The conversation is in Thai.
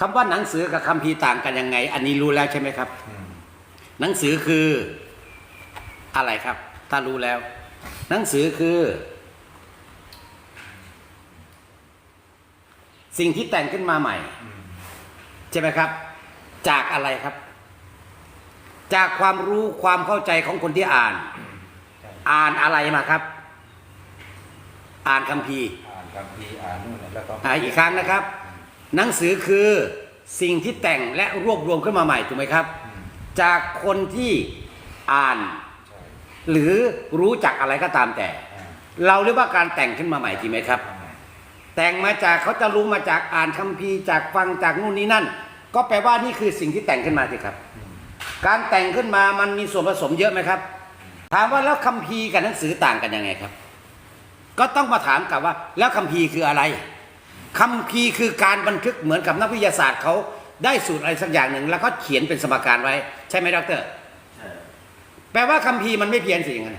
คำว่าหนังสือกับคัมภีร์ต่างกันยังไง อันนี้รู้แล้วใช่ไหมครับอืมหนังสือคืออะไรครับ ถ้ารู้แล้ว หนังสือคือ สิ่งที่แต่งขึ้นมาใหม่อืมใช่ไหมครับ จากอะไรครับ จากความรู้ความเข้าใจของคนที่อ่านใช่อ่านอะไรมาครับ อ่านคัมภีร์อ่านคัมภีร์อ่านนู่นน่ะแล้วก็อ่านอีกครั้งนะครับ หนังสือคือสิ่งที่แต่งและรวบรวมขึ้นมาใหม่ถูกไหมครับอืมจากคนที่อ่านใช่หรือรู้จักอะไรก็ตามแต่อ่าเราเรียกว่าการแต่งขึ้นมาใหม่จริงไหมครับ แต่งมาจากเขาจะรู้มาจากอ่านคัมภีร์จากฟังจากนู่นนี่นั่น ก็แปลว่านี่คือสิ่งที่แต่งขึ้นมาสิครับอืมการแต่งขึ้นมามันมีส่วนผสมเยอะไหมครับ ถามว่าแล้วคัมภีร์กับหนังสือต่างกันยังไงครับ ก็ต้องมาถามกลับว่า แล้วคัมภีร์คืออะไร คัมภีร์คือการบันทึกเหมือนกับนักวิทยาศาสตร์เขาได้สูตรอะไรสักอย่างหนึ่งแล้วก็เขียนเป็นสมการไว้ ใช่ไหมดร ใช่ แปลว่าคัมภีร์มันไม่เพี้ยนสิอย่างนั้น